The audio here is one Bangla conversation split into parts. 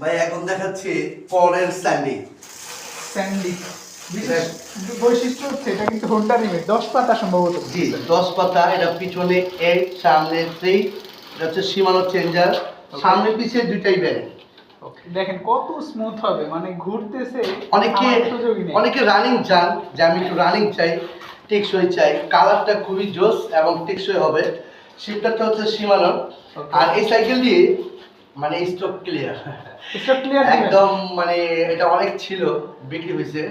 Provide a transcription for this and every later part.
ভাই এখন দেখাচ্ছি পরের স্যান্ডি। স্যান্ডি। বিশেষ বৈশিষ্ট্য হচ্ছে এটা কিন্তু হোন্ডা রিমের দশ পাতা সম্ভবত। জি দশ পাতা এটা পিছনে এইট সামনে থ্রি এটা হচ্ছে সীমানো চেঞ্জার। সামনে পিছিয়ে দুইটাই দেখেন কত স্মুথ হবে মানে ঘুরতেছে অনেকে অনেকে রানিং চান যে আমি একটু রানিং চাই টেকসই চাই। কালারটা খুবই জোস এবং টেকসই হবে। সিটটা হচ্ছে সীমানো। আর এই সাইকেল দিয়ে মানে স্টক ক্লিয়ার clear দিবেন? একদম মানে এটা অনেক ছিল বিক্রি হয়েছে।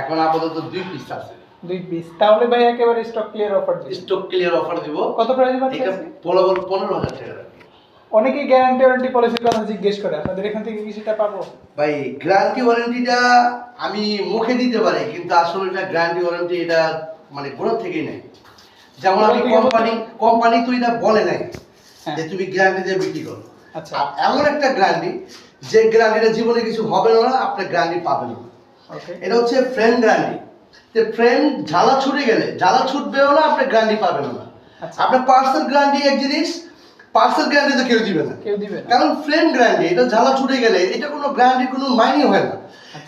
এখন আপাতত দুই পিস আছে। দুই পিস তাহলে ভাই একেবারে স্টক ক্লিয়ার অফার দিবেন। স্টক ক্লিয়ার অফার দিব। কত প্রাইস এটা পাচ্ছেন বরাবর পনেরো হাজার টাকা অনেকেই গ্যারান্টি ওয়ারেন্টি পলিসির কথা জিজ্ঞেস করে আপনাদের এখান থেকে কি সেটা পাবো? ভাই গ্যারান্টি ওয়ারেন্টিটা আমি মুখে দিতে পারি কিন্তু আসলে এটা গ্যারান্টি ওয়ারেন্টি এটা মানে গোড়া থেকেই নেই। যেমন আমি কোম্পানি কোম্পানি তো এটা বলে নাই হ্যাঁ। যে তুমি গ্যারান্টি দিয়ে বিক্রি করো। আর এমন একটা গ্যারান্টি যে গ্যারান্টিটা জীবনে কিছু হবে না আপনি গ্যারান্টি পাবেন না। এটা হচ্ছে ফ্রেন্ড গ্যারান্টি যে ফ্রেন্ড ঝালা ছুটে গেলে ঝালা ছুটবেও না আপনি গ্যারান্টি পাবেন না। আচ্ছা। আপনার পার্সেল গ্যারান্টি এক জিনিস পার্সেল গ্যারান্টি তো কেউ দিবে না। কেউ দিবে কারণ ফ্রেন্ড গ্যারান্টি এটা ঝালা ছুটে গেলে এটা কোনো গ্যারান্টি কোনো মাইনই হয় না।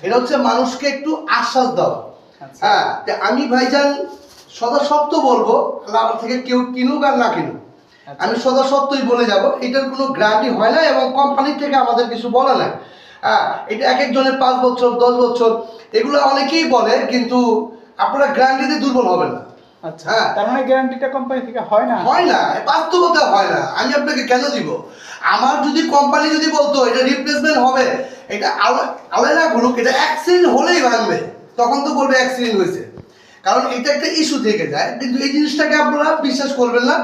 এটা হচ্ছে মানুষকে একটু আশ্বাস দেওয়া। আচ্ছা। হ্যাঁ আমি ভাইজান সদা সত্য বলব আমার থেকে কেউ কিনুক আর না কিনুক। আচ্ছা। আমি সদা সত্যই বলে যাব এটার কোনো গ্যারান্টি হয় না এবং কোম্পানি থেকে আমাদের কিছু বলা নাই হ্যাঁ এটা এক একজনের পাঁচ বছর দশ বছর এগুলো অনেকেই বলে কিন্তু আপনারা গ্যারান্টিতে দুর্বল হবেন না। আচ্ছা হ্যাঁ। তার মানে গ্যারান্টিটা কোম্পানি থেকে হয় না? হয় না বাস্তবতা হয় না। আমি আপনাকে কেন দিব? আমার যদি কোম্পানি যদি বলতো এটা রিপ্লেসমেন্ট হবে এটা আলাদা না এটা অ্যাক্সিডেন্ট হলেই ভাঙবে। তখন তো বলবে অ্যাক্সিডেন্ট হয়েছে। কারণ এটা একটা ইস্যু থেকে যায় কিন্তু এই জিনিসটাকে আপনারা বিশ্বাস করবেন না।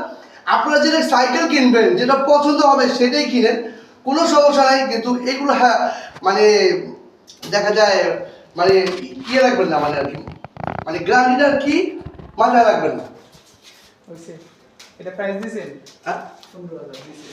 আপনারা যেটা সাইকেল কিনবেন যেটা পছন্দ হবে সেটাই কিনেন। কোনো সমস্যা নাই কিন্তু এগুলো হ্যাঁ মানে দেখা যায় মানে ইয়ে রাখবেন না মানে আর কি। মানে গ্রান্ডিটার কি মাথায় রাখবেন না। এটা প্রাইস দিয়েছেন? হ্যাঁ? পনেরো হাজার দিয়েছে